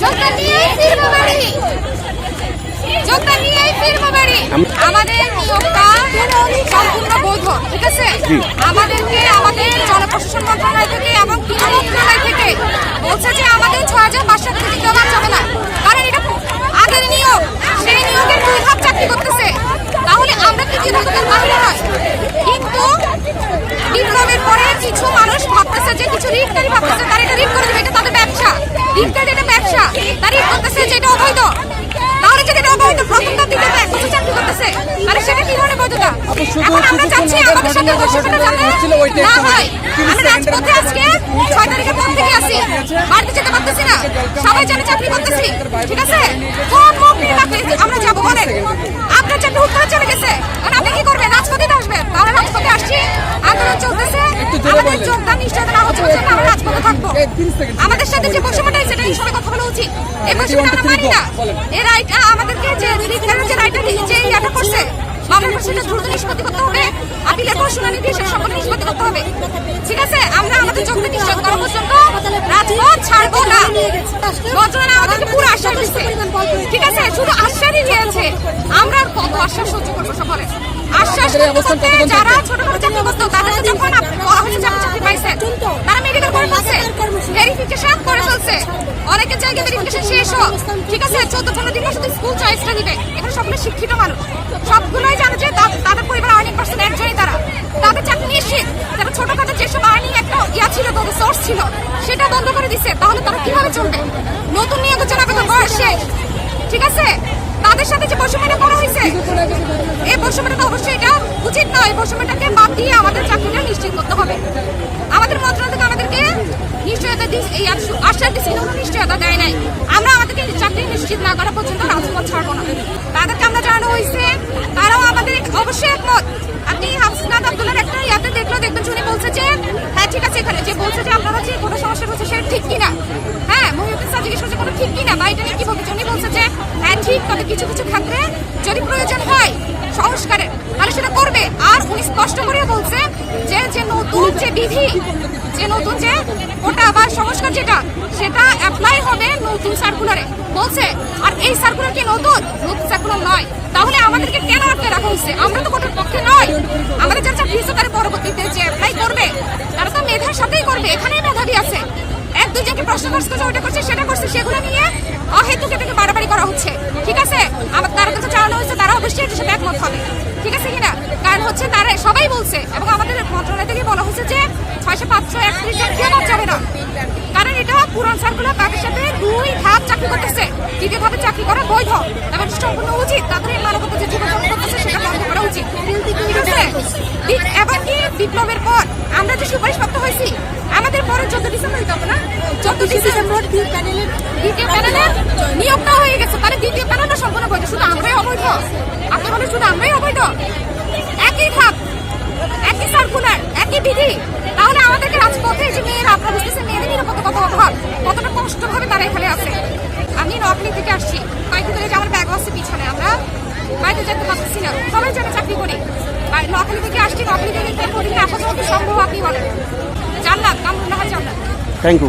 যোগদান নিয়েই ফিরবো বাড়ি। যোগদান নিয়েই ফিরবো বাড়ি। আমাদের নিয়োগটা সম্পূর্ণ বৈধ ঠিক আছে? আমাদেরকে আমাদের জনপ্রশাসন মন্ত্রণালয় থেকে এবং গৃহ মন্ত্রণালয় থেকে বলছে যে আমাদের ছয় হাজার পাঁচশো টাকা দেওয়া যাবে না। কারণ এটা আগের নিয়োগ সেই নিয়োগের দুই ভাগ চাকরি করতেছে। তাহলে আমরা কি হয়? কিন্তু বিপ্লবের পরে কিছু মানুষ ভাবতেছে যে কিছু রিটকারী ভাবতেছে তারা এটা রিট করে দেবে এটা তাদের ব্যবসা রিটকারী এটা ব্যবসা তারা রিট করতেছে যে এটা অবৈধ তাহলে যদি এটা অবৈধ প্রথমটা দিতে এক বছর চাকরি করতেছে তাহলে সেটা কি ধরনের বৈধতা আমরা চাচ্ছি আমাদের সাথে ঘোষণাটা যাতে না হয় আমরা রাজপথে আজকে ছয় তারিখের পর থেকে আছি বাড়িতে যেতে পারতেছি না সবাই জানে চাকরি করতেছি ঠিক আছে কোন মুখ নিয়ে আমরা যাব বলেন আপনার চাকরি হুট করে চলে গেছে আর আপনি কি করবেন রাজপথে আসবেন তাহলে রাজপথে আসছি আন্দোলন চলতেছে আমাদের যোগদান নিশ্চয়তা না হচ্ছে আমরা রাজপথে থাকব আমাদের সাথে যে বৈষম্যটা এটা হিসাবে কথা বলা উচিত এই বৈষম্যটা আমরা মানি না এই রাইট আমাদেরকে যে যে রাইটটা যে ইয়াটা করছে মামলার সেটা দ্রুত নিষ্পত্তি করতে হবে। আপিলের পর শুনানি দিয়ে সেটা সম্পূর্ণ নিষ্পত্তি করতে হবে। ঠিক আছে? আমরা আমাদের যোগ্যতা নিশ্চিত করা পর্যন্ত রাজপথ ছাড়বো না। মন্ত্রণালয় আমাদেরকে পুরো আশ্বাস দিচ্ছে। ঠিক আছে? শুধু আশ্বাসই দিয়েছে। আমরা আর কত আশ্বাস সহ্য করব সব আশ্বাস যারা ছোটখাটো চাকরি করতো তাদেরকে হোক ঠিক আছে, চোদ্দ পনেরো দিন শুধু স্কুল চয়েসটা দিবে এখানে সবগুলো শিক্ষিত মানুষ। সবগুলোই জানে যে তাদের পরিবার আর্নিং পার্সেন্ট একজনই তারা। তাদের চাকরি নিশ্চিত। তারা ছোটখাটো যেসব আর্নিং একটা ইয়া ছিল তাদের সোর্স ছিল, সেটা বন্ধ করে দিছে। তাহলে তারা কীভাবে চলবে? নতুন নিয়োগের জন্য আবেদন বয়স শেষ। ঠিক আছে? তাদের সাথে যে বৈষম্যটা করা হয়েছে এই বৈষম্যটা তো অবশ্যই এটা উচিত নয়। বৈষম্যটাকে বাদ দিয়ে আমাদের চাকরিটা নিশ্চিত করতে হবে। আমাদের মন্ত্রণালয় আমাদেরকে নিশ্চয়তা এই আশ- আশ্বাস দিচ্ছে কোনো নিশ্চয়তা দেয় নাই। আমরা আমাদেরকে চাকরি নিশ্চিত না করা পর্যন্ত রাজপথ ছাড়বো না। তাদেরকে আমরা জানানো হয়েছে, তারাও আমাদের অবশ্যই একমত। আপনি হাফসনাথ আব্দুল্লার একটা ইয়াতে দেখল, দেখবেন শুনে বলছে যে হ্যাঁ ঠিক আছে এখানে। যে বলছে যে, আপনারা যে কোনো সমস্যা হচ্ছে সেটা ঠিক কিনা? হ্যাঁ মহিউদ্দিন স্যার জিজ্ঞেস করছে, কোনো ঠিক কিনা? বা এটা নিয়ে কি বলছে? উনি বলছে যে হ্যাঁ ঠিক, তবে কিছু কিছু ক্ষেত্রে যদি প্রয়োজন হয় সংস্কারের, তাহলে সেটা করবে। আর উনি স্পষ্ট করে বলছে যে যে নতুন যে বিধি যে নতুন যে ওটা বা সংস্কার যেটা, সেটা অ্যাপ্লাই হবে নতুন সার্কুলারে বলছে, আর এই সার্কুলার কি নতুন? নতুন সার্কুলার নয়। তাহলে আমাদেরকে কেন আটকে রাখা হয়েছে? আমরা তো কোটার পক্ষে নয়। আমাদের যারা চাকরি তারা পরবর্তীতে যে অ্যাপ্লাই করবে, তারা তো মেধার সাথেই করবে। এখানেই মেধাবী আছে। এক দুজনকে প্রশ্ন করছে ওটা করছে, সেটা করছে, সেগুলো নিয়ে অহেতুক এটাকে বাড়াবাড়ি করা হচ্ছে। ঠিক আছে? আমার তারা কাছে চালানো হয়েছে তারা অবশ্যই এটার সাথে একমত হবে। ছয়শো পাঁচশো একত্রিশ জন কেউ বাদ যাবে না। কারণ এটা পুরান সার্কুলার তাদের সাথে দুই ধাপ চাকরি করতেছে। দ্বিতীয় ধাপে চাকরি করা বৈধ। এবং এটা সম্পূর্ণ উচিত। তাদের এই মানবতা যে যাপন করতেছে সেটা বন্ধ করা উচিত। ঠিক আছে? বি- কি বিপ্লবের পর? আমরা যে সুপারিশ প্রাপ্ত হয়েছি আমাদের পরে চোদ্দ ডিসেম্বর হবে না? চোদ্দ ডিসেম্বর দ্বিতীয় প্যানেলের নিয়োগটা হয়ে গেছে। তাহলে দ্বিতীয় প্যানেলটা সম্পূর্ণ বৈধ। শুধু আমরাই অবৈধ? আপনি বলেন শুধু আমরাই অবৈধ? একই ধাপ। নকলি থেকে আসছি। কয়েকদিন ধরে আমার ব্যাগ আছে পিছনে, আমরা বাড়িতে যেতে পারতেছি না। সবাই যেন চাকরি করি। আর থেকে আসছি নকলি থেকে করি আসা সম্ভব আপনি বলেন। জানলাম নাম মনে হয় জানলাম। Thank you